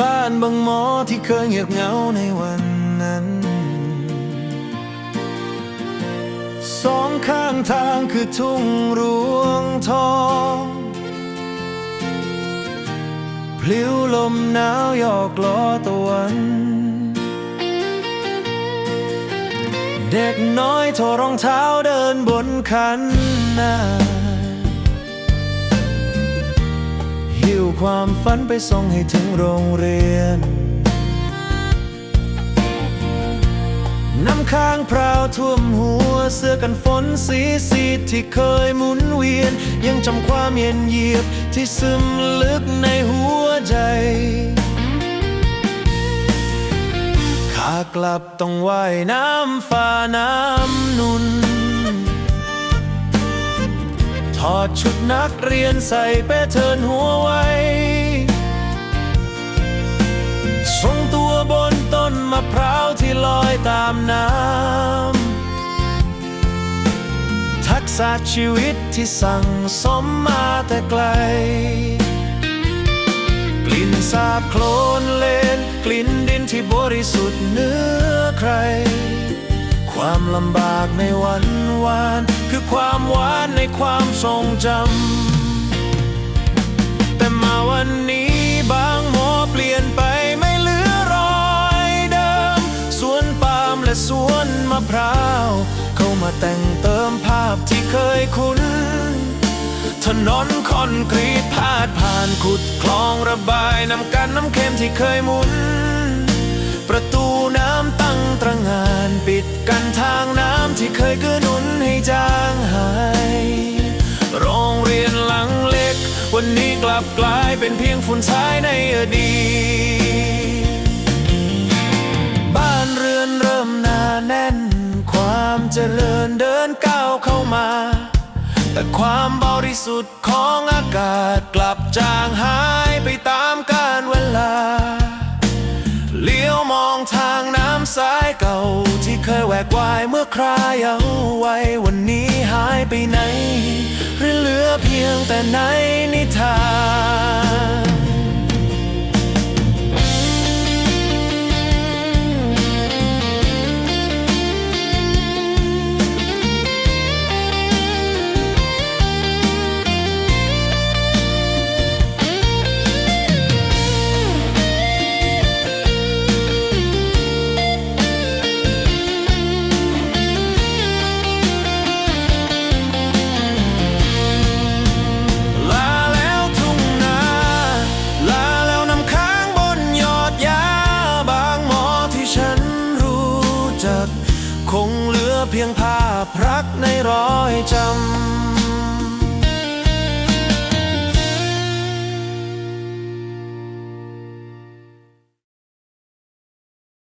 บ้านบางหมอที่เคยเงียบเหงาในวันนั้น สองข้างทางคือทุ่งรวงทองพลิ้วลมหนาวยอกล้อตะวัน เด็กน้อยถอดรองเท้าเดินบนคันนา ความฝันไปส่งให้ถึงโรงเรียน น้ำค้างพราวท่วมหัวเสื้อกันฝนสีสีที่เคยหมุนเวียน ยังจำความเย็นเยียบที่ซึมลึกในหัวใจขากลับต้องว่ายน้ำฟ้าน้ำนุน อดชุดนักเรียนใส่เป้เทินหัวไว้ทรงตัวบนต้นมะพร้าวที่ลอยตามน้ำ ทักษะชีวิตที่สั่งสมมาแต่ไกล กลิ่นสาบโคลนเลน กลิ่นดินที่บริสุทธิ์เหนื้อใคร ความลำบากในวันวาน คือความหวานในความทรงจำ แต่มาวันนี้บางหมอเปลี่ยนไปไม่เหลือรอยเดิม สวนปาล์มและสวนมะพร้าว เข้ามาแต่งเติมภาพที่เคยคุ้น ถนนคอนกรีตพาดผ่านขุดคลองระบายน้ำกันน้ำเค็มที่เคยหมุน ประตูานปิดกันทางน้ำที่เคยเกื้อหนุนให้จางหาย โรงเรียนหลังเล็ก วันนี้กลับกลายเป็นเพียงฝุ่นทรายในอดีตบ้านเรือนเริ่มหนาแน่น ความเจริญเดินก้าวเข้ามา แต่ความบริสุทธิ์ของอากาศกลับจางหายไปตามกาลเวลา เลี้ยวมองทางน้ำใส วกวายเมื่อคราเอาไว้วันนี้หายไปไหนหรือเหลือเพียงแต่ไหน จักคงเหลือเพียงภาพรักในรอยจำ